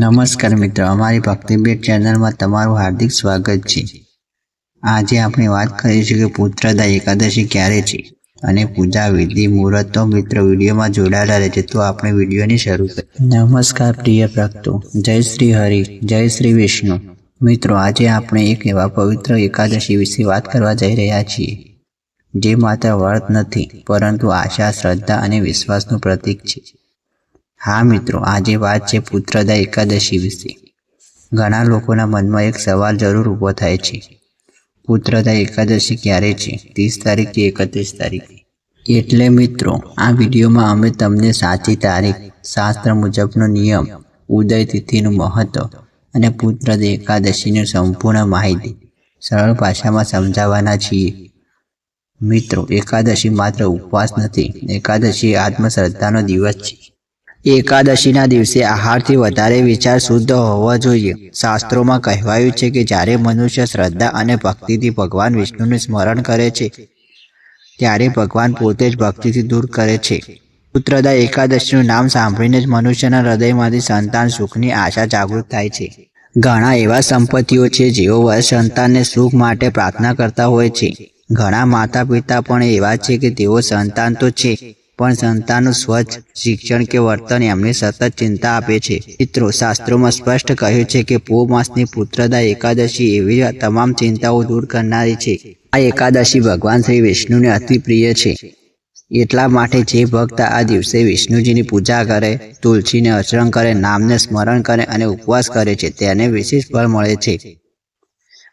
નમસ્કાર મિત્રો, અમારી ભક્તિબેટ ચેનલમાં તમારું હાર્દિક સ્વાગત છે. આજે આપણે વાત કરીશું કે પુત્રદા એકાદશી ક્યારે છે અને પૂજા વિધિ, મુહૂર્તો મિત્રો, વિડીયોમાં જોડાયેલા રહેશે તો આપણે વિડીયોની શરૂ કરીએ. નમસ્કાર પ્રિય ભક્તો, જય શ્રી હરિ, જય શ્રી વિષ્ણુ. મિત્રો, આજે આપણે એક એવા પવિત્ર એકાદશી વિશે વાત કરવા જઈ રહ્યા છીએ, જે માત્ર વર્ત નથી, પરંતુ આશા, શ્રદ્ધા અને વિશ્વાસનું પ્રતીક છે. હા મિત્રો, આજે વાત છે પુત્રદા એકાદશી વિશે. ઘણા લોકોના મનમાં એક સવાલ જરૂર ઊભો થાય છે. પુત્રદા એકાદશી ક્યારે છે? ત્રીસ તારીખ કે એકત્રીસ તારીખ? એટલે મિત્રો, આ વિડીયોમાં અમે તમને સાચી તારીખ, શાસ્ત્ર મુજબનો નિયમ, ઉદય તિથિનું મહત્વ અને પુત્રદા એકાદશીની સંપૂર્ણ માહિતી સરળ ભાષામાં સમજાવવાના છીએ. મિત્રો, એકાદશી માત્ર ઉપવાસ નથી, એકાદશી આત્મશ્રદ્ધાનો દિવસ છે. એકાદશીના દિવસે આહારથી વધારે વિચાર શુદ્ધ હોવો જોઈએ. શાસ્ત્રોમાં કહેવાયું છે કે જ્યારે મનુષ્ય શ્રદ્ધા અને ભક્તિથી ભગવાન વિષ્ણુનું સ્મરણ કરે છે, ત્યારે ભગવાન પોતે જ ભક્તિથી દૂર કરે છે. પુત્રદા એકાદશીનું નામ સાંભળીને જ મનુષ્યના હૃદયમાંથી સંતાન સુખની આશા જાગૃત થાય છે. ઘણા એવા સંપત્તિઓ છે જેઓ વર્ષ સંતાનને સુખ માટે પ્રાર્થના કરતા હોય છે. ઘણા માતા પિતા પણ એવા છે કે તેઓ સંતાન તો છે પણ સંતાનનું સ્વચ્છ, શિક્ષણ કે વર્તન એમને સતત ચિંતા આપે છે. મિત્રો, શાસ્ત્રોમાં સ્પષ્ટ કહ્યું છે કે પો માસની પુત્રદા એકાદશી એવી તમામ ચિંતાઓ દૂર કરનારી છે. આ એકાદશી ભગવાન શ્રી વિષ્ણુને અતિ પ્રિય છે. એટલા માટે જે ભક્ત આ દિવસે વિષ્ણુજીની પૂજા કરે, તુલસીને અચરણ કરે, નામને સ્મરણ કરે અને ઉપવાસ કરે છે, તેને વિશેષ ફળ મળે છે.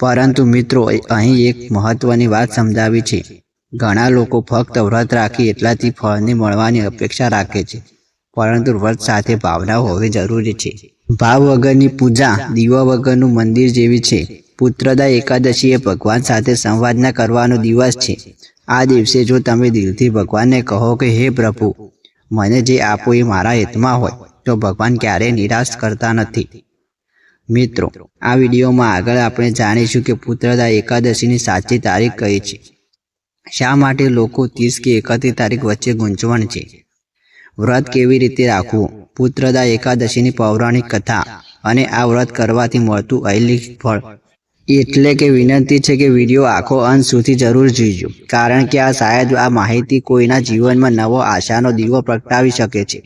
પરંતુ મિત્રો અહીં એક મહત્વની વાત સમજાવી છે. ઘણા લોકો ફક્ત વ્રત રાખી એટલાથી ફળની મળવાની અપેક્ષા રાખે છે, પરંતુ વ્રત સાથે ભાવના હોવી જરૂરી છે. ભાવ વગરની પૂજા, દીવા વગરનું મંદિર જેવી છે. પુત્રદા એકાદશી એ ભગવાન સાથે સંવાદના કરવાનો દિવસ છે. આ દિવસે જો તમે દિલથી ભગવાનને કહો કે, હે પ્રભુ, મને જે આપો એ મારા હિતમાં હોય, તો ભગવાન ક્યારેય નિરાશ કરતા નથી. મિત્રો, આ વિડીયોમાં આગળ આપણે જાણીશું કે પુત્રદા એકાદશીની સાચી તારીખ કઈ છે. શા માટે લોકો ત્રીસ કે એકત્રીસ તારીખ વચ્ચે ગૂંચવણ છે? વ્રત કેવી રીતે રાખવું? પુત્રદા એકાદશીની પૌરાણિક કથા અને આ વ્રત કરવાથી મળતું અહિલિક ફળ. એટલે કે વિનંતી છે કે વીડિયો આખો અંત સુધી જરૂર જોઈજો કારણ કે આ શાયદ આ માહિતી કોઈના જીવનમાં નવો આશાનો દીવો પ્રગટાવી શકે છે.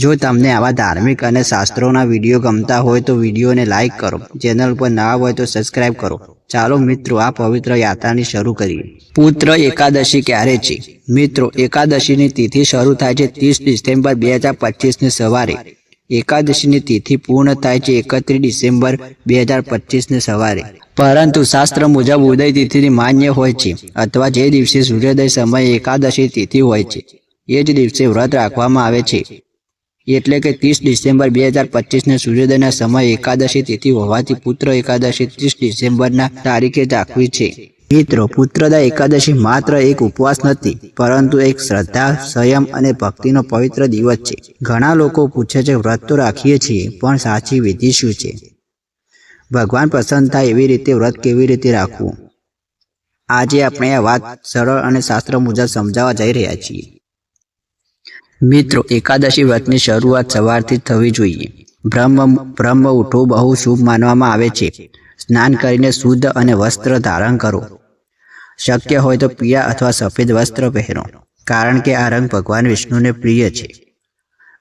જો તમને આવા ધાર્મિક અને શાસ્ત્રોના વીડિયો ગમતા હોય તો વિડીયોને લાઇક કરો, ચેનલ પર નવા હોય તો સબસ્ક્રાઇબ કરો. ચાલો મિત્રો આ પવિત્ર યાત્રાની શરૂ કરીએ. પુત્ર એકાદશી ક્યારે છે? મિત્રો, એકાદશીની તિથિ શરૂ થાય છે ત્રીસ ડિસેમ્બર બે હજાર પચીસની સવારે. એકાદશીની તિથિ પૂર્ણ થાય છે એકત્રીસ ડિસેમ્બર બે હજાર પચીસની સવારે. પરંતુ શાસ્ત્ર મુજબ ઉદય તિથિની માન્ય હોય છે અથવા જે દિવસે સૂર્યોદય સમયે એકાદશી તિથિ હોય છે, એ જ દિવસે વ્રત રાખવામાં આવે છે. એટલે કે ત્રીસ ડિસેમ્બર બે હજાર પચીસને સૂર્યોદયના સમય એકાદશી તિથિ હોવાથી પુત્ર એકાદશી ત્રીસ ડિસેમ્બરના તારીખે રાખવી છે. મિત્રો, પુત્રદા એકાદશી માત્ર એક ઉપવાસ નથી, પરંતુ એક શ્રદ્ધા, સંયમ અને ભક્તિનો પવિત્ર દિવસ છે. ઘણા લોકો પૂછે છે, વ્રત તો રાખીએ છીએ, પણ સાચી વિધિ શું છે? ભગવાન પસંદ થાય એવી રીતે વ્રત કેવી રીતે રાખવું? આજે આપણે આ વાત સરળ અને શાસ્ત્ર મુજબ સમજાવવા જઈ રહ્યા છીએ. મિત્રો, એકાદશી વ્રતની શરૂઆત સવારથી થવી જોઈએ. બ્રહ્મ બ્રહ્મ ઉઠવું બહુ શુભ માનવામાં આવે છે. સ્નાન કરીને શુદ્ધ અને વસ્ત્ર ધારણ કરો. શક્ય હોય તો પીળા અથવા સફેદ વસ્ત્ર પહેરો, કારણ કે આ રંગ ભગવાન વિષ્ણુને પ્રિય છે.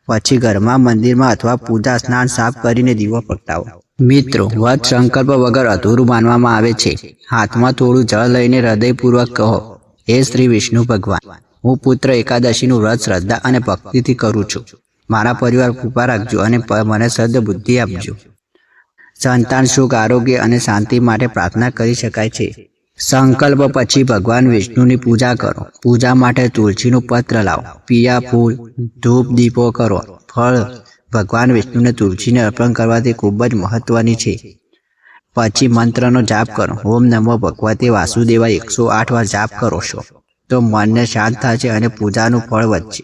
પછી ઘરમાં, મંદિરમાં અથવા પૂજા, સ્નાન સાફ કરીને દીવો પ્રગટાવો. મિત્રો, વ્રત સંકલ્પ વગર અધૂરું માનવામાં આવે છે. હાથમાં થોડું જળ લઈને હૃદયપૂર્વક કહો, હે શ્રી વિષ્ણુ ભગવાન. હું પુત્ર એકાદશીનું વ્રત શ્રદ્ધા અને ભક્તિથી કરું છું. મારા પરિવાર કૃપા રાખજો અને મને સદ બુદ્ધિ આપજો. સંતાન સુખ, આરોગ્ય અને શાંતિ માટે પ્રાર્થના કરી શકાય છે. સંકલ્પ પછી ભગવાન વિષ્ણુની પૂજા કરો. પૂજા માટે તુલસીનું પત્ર લાવો. પિયા ફૂલ, ધૂપ, દીપો કરો. ફળ ભગવાન વિષ્ણુને તુલસીને અર્પણ કરવાથી ખૂબ જ મહત્વની છે. પછી મંત્રનો જાપ કરો. ઓમ નમો ભગવતે વાસુદેવા એકસો આઠ વાર જાપ કરો છો. તો મનને શાંત થશે અને પૂજાનું ફળ વધશે.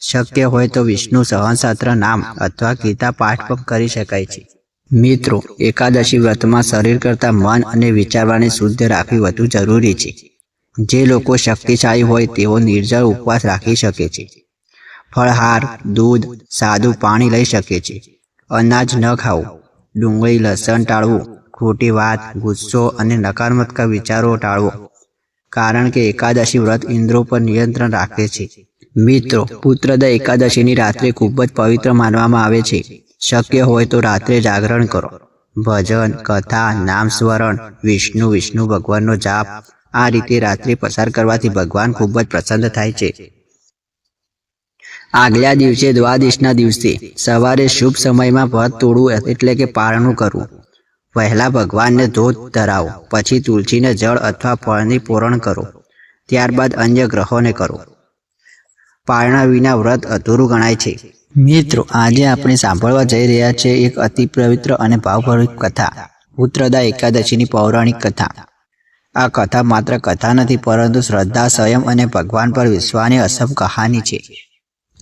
શક્ય હોય તો વિષ્ણુ સહનશાસ્ત્ર નામ અથવા ગીતા પાઠ પણ કરી શકાય છે. મિત્રો, એકાદશી વ્રતમાં શરીર કરતાં મન અને વિચારવાની શુદ્ધ રાખવી વધુ જરૂરી છે. જે લોકો શક્તિશાળી હોય તેઓ નિર્જળ ઉપવાસ રાખી શકે છે. ફળહાર, દૂધ, સાદું પાણી લઈ શકે છે. અનાજ ન ખાવું. ડુંગળી, લસણ ટાળવું. ખોટી વાત, ગુસ્સો અને નકારાત્મક વિચારો ટાળવો. કારણ કે એકાદશી વ્રત ઇન્દ્રો પર નિયંત્રણ રાખે છે. મિત્રો પુત્રદા એકાદશીની રાત્રે ખૂબ જ પવિત્ર માનવામાં આવે છે. શક્ય હોય તો રાત્રે જાગરણ કરો. ભજન, કથા નામ સ્મરણ વિષ્ણુ વિષ્ણુ ભગવાનનો જાપ, આ રીતે રાત્રિ પસાર કરવાથી ભગવાન ખૂબ જ પ્રસન્ન થાય છે. આગલા દિવસે દ્વાદશના દિવસે સવારે શુભ સમયમાં ભત તોડવું એટલે કે પારણું કરવું. પહેલા ભગવાનને ધોધ ધરાવો, પછી તુલસીને જળ અથવા ફળની પૂરણ કરો, ત્યારબાદ અન્ય ગ્રહોને કરો. પારણા વિના વ્રત અધૂરું ગણાય છે. મિત્રો, આજે આપણે સાંભળવા જઈ રહ્યા છે એક અતિ પવિત્ર અને ભાવભરી કથા પુત્રદા એકાદશીની પૌરાણિક કથા. આ કથા માત્ર કથા નથી, પરંતુ શ્રદ્ધા સંયમ અને ભગવાન પર વિશ્વાની અસમ કહાની છે.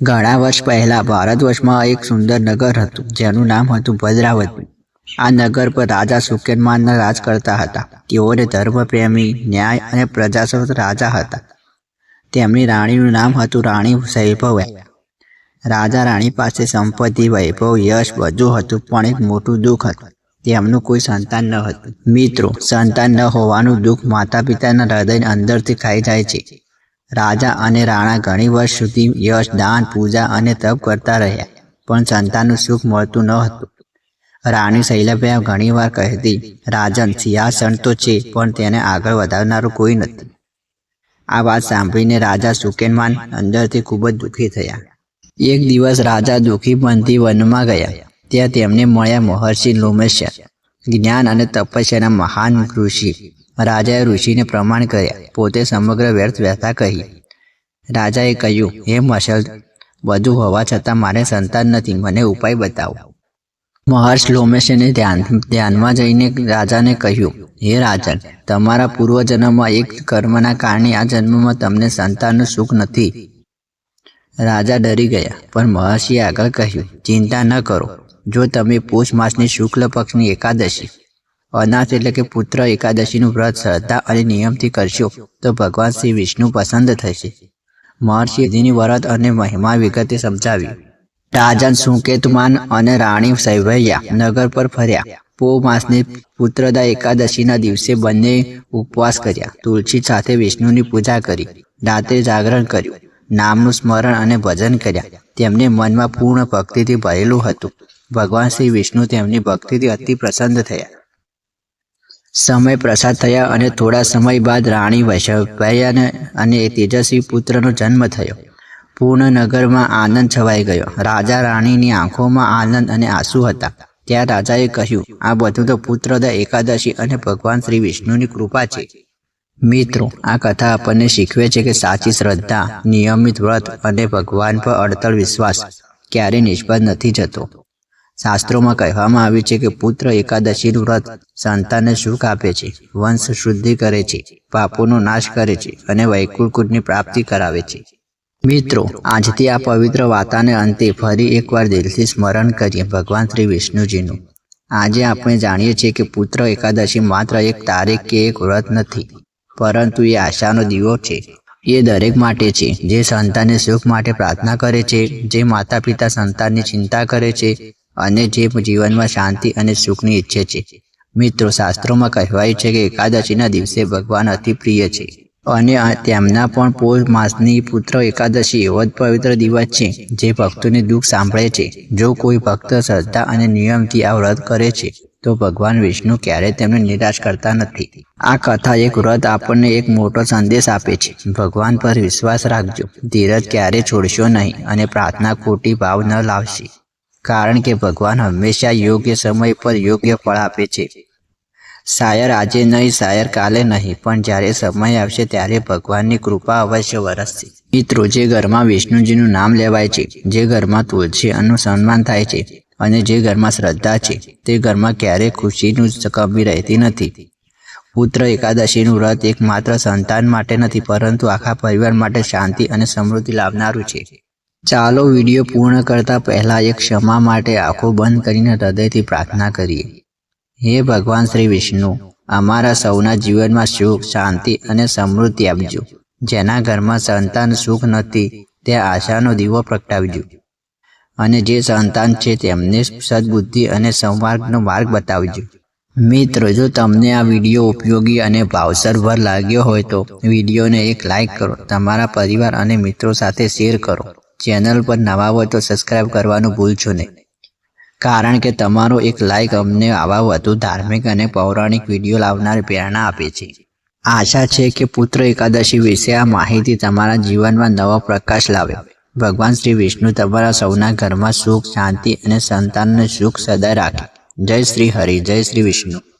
ઘણા વર્ષ પહેલા ભારત વર્ષમાં એક સુંદર નગર હતું, જેનું નામ હતું ભદ્રાવતી. આ નગર પર રાજા સુકેનમાનના રાજ કરતા હતા. તેઓને ધર્મપ્રેમી, ન્યાય અને પ્રજાસત્તાક રાજા હતા. તેમની રાણીનું નામ હતું રાણી વૈભવ. રાજા રાણી પાસે સંપત્તિ, વૈભવ, યશ, બધું હતું, પણ એક મોટું દુઃખ હતું. તેમનું કોઈ સંતાન ન હતું. મિત્રો, સંતાન ન હોવાનું દુઃખ માતા પિતાના હૃદય અંદરથી ખાઈ જાય છે. રાજા અને રાણા ઘણી વર્ષ સુધી યશ, દાન, પૂજા અને તપ કરતા રહ્યા, પણ સંતાનનું સુખ મળતું ન હતું. રાણી શૈલભાઈ ઘણીવાર કહેતી, રાજન, સિંહાસન તો છે, પણ તેને આગળ વધારનારું કોઈ નથી. આ વાત સાંભળીને રાજા સુકેનમાન અંદરથી ખૂબ જ દુઃખી થયા. એક દિવસ રાજા દુઃખી બનતી વનમાં ગયા. ત્યાં તેમને મળ્યા મહર્ષિ લોમેશ્વર, જ્ઞાન અને તપસ્યાના મહાન ઋષિ. રાજાએ ઋષિને પ્રમાણ કર્યા, પોતે સમગ્ર વ્યર્થ વ્યથા કહી. રાજાએ કહ્યું, હે મશલ, બધું હોવા છતાં મારે સંતાન નથી, મને ઉપાય બતાવો. મહર્ષ લોમેશને ધ્યાન, ધ્યાનમાં જઈને રાજાને કહ્યું, હે રાજન, તમારા પૂર્વજન્મમાં એક કર્મના કારણે આ જન્મમાં તમને સંતાનનું સુખ નથી. રાજા ડરી ગયા, પણ મહર્ષિએ આગળ કહ્યું, ચિંતા ન કરો. જો તમે પોષ માસની શુક્લ પક્ષની એકાદશી, અનાથ એટલે કે પુત્ર એકાદશીનું વ્રત, શ્રદ્ધા અને નિયમથી કરશો, તો ભગવાન શ્રી વિષ્ણુ પસંદ થશે. મહર્ષિ વિધિની વ્રત અને મહિમા વિગતે સમજાવ્યું. રાજન સુકેતમાન અને રાણી સૈવૈયા નગર પર ફર્યા. પો માસની પુત્રદા એકાદશીના દિવસે બંને ઉપવાસ કર્યા. તુલસી સાથે વિષ્ણુની પૂજા કરી. રાત્રે જાગરણ કર્યું. નામનું સ્મરણ અને ભજન કર્યા. તેમને મનમાં પૂર્ણ ભક્તિથી ભરેલું હતું. ભગવાન શ્રી વિષ્ણુ તેમની ભક્તિથી અતિ પ્રસન્ન થયા. સમય પ્રસાદ થયા અને થોડા સમય બાદ રાણી વૈશવભાઈ અને તેજસ્વી પુત્રનો જન્મ થયો. પૂર્ણ નગરમાં આનંદ છવાઈ ગયો. રાજા રાણીની આંખોમાં આનંદ અને આંસુ હતા. ત્યાં રાજાએ કહ્યું, આ બધું તો પુત્રદા એકાદશી અને ભગવાન શ્રી વિષ્ણુની કૃપા છે. મિત્રો, આ કથા આપણને શીખવે છે કે સાચી શ્રદ્ધા, નિયમિત વ્રત અને ભગવાન પર અડતળ વિશ્વાસ ક્યારેય નિષ્ફળ નથી જતો. શાસ્ત્રોમાં કહેવામાં આવ્યું છે કે પુત્ર એકાદશીનું વ્રત સંતાનને સુખ આપે છે, વંશ શુદ્ધિ કરે છે, પાપોનો નાશ કરે છે અને વૈકુંઠની પ્રાપ્તિ કરાવે છે. મિત્રો, આજથી આ પવિત્ર વાતાને અંતે ફરી એકવાર દિલથી સ્મરણ કરીએ ભગવાન શ્રી વિષ્ણુજીનું. આજે આપણે જાણીએ છીએ કે પુત્ર એકાદશી માત્ર એક તારીખ કે એક વ્રત નથી, પરંતુ એ આશાનો દીવો છે. એ દરેક માટે છે, જે સંતાનને સુખ માટે પ્રાર્થના કરે છે, જે માતા પિતા સંતાનની ચિંતા કરે છે, અને જે જીવનમાં શાંતિ અને સુખની ઈચ્છે છે. મિત્રો, શાસ્ત્રોમાં કહેવાયું છે કે એકાદશીના દિવસે ભગવાન અતિ પ્રિય છે. અને તેમના પણ પોષ માસની પુત્ર એકાદશી એવો જ પવિત્ર દિવસ છે, જે ભક્તોને દુઃખ સાંભળે છે. જો કોઈ ભક્ત શ્રદ્ધા અને નિયમથી આ વ્રત કરે છે, તો ભગવાન વિષ્ણુ ક્યારેય તેમને નિરાશ કરતા નથી. આ કથા એક વ્રત આપણને એક મોટો સંદેશ આપે છે. ભગવાન પર વિશ્વાસ રાખજો. ધીરજ ક્યારે છોડશો નહીં અને પ્રાર્થના ખોટી ભાવ ન લાવશે. કારણ કે ભગવાન હંમેશા યોગ્ય સમય પર યોગ્ય ફળ આપે છે. શાયર આજે નહીં, શાયર કાલે નહીં. પણ જ્યારે સમય આવશે ત્યારે ભગવાનની કૃપા અવશ્ય વરસશે. મિત્રો જે ઘરમાં વિષ્ણુજીનું નામ લેવાય છે, જે ઘરમાં તુલસીનું સન્માન થાય છે અને જે ઘરમાં શ્રદ્ધા છે, તે ઘરમાં ક્યારેય ખુશીનું કમી રહેતી નથી. પુત્ર એકાદશીનું વ્રત એક માત્ર સંતાન માટે નથી, પરંતુ આખા પરિવાર માટે શાંતિ અને સમૃદ્ધિ લાવનારું છે. ચાલો વીડિયો પૂર્ણ કરતા પહેલા એક ક્ષમા માટે આંખો બંધ કરીને હૃદયથી પ્રાર્થના કરીએ. હે ભગવાન શ્રી વિષ્ણુ, અમારા સૌના જીવનમાં સુખ, શાંતિ અને સમૃદ્ધિ આપજો. જેના ઘરમાં સંતાન સુખ નથી, તે આશાનો દીવો પ્રગટાવજો. અને જે સંતાન છે તેમને સદબુદ્ધિ અને સંમાર્ગનો માર્ગ બતાવજો. મિત્રો, જો તમને આ વીડિયો ઉપયોગી અને ભાવસરભર લાગ્યો હોય તો વિડીયોને એક લાઇક કરો, તમારા પરિવાર અને મિત્રો સાથે શેર કરો. ચેનલ પર નવા હોય તો સબસ્ક્રાઇબ કરવાનું ભૂલશો નહીં. કારણ કે તમારો એક લાઈક અમને આવા વધુ ધાર્મિક અને પૌરાણિક વીડિયો લાવનાર પ્રેરણા આપે છે. આશા છે કે પુત્ર એકાદશી વિશે આ માહિતી તમારા જીવનમાં નવો પ્રકાશ લાવે. ભગવાન શ્રી વિષ્ણુ તમારા સૌના ઘરમાં સુખ, શાંતિ અને સંતાનનું સુખ સદા રાખે. જય શ્રી હરિ, જય શ્રી વિષ્ણુ.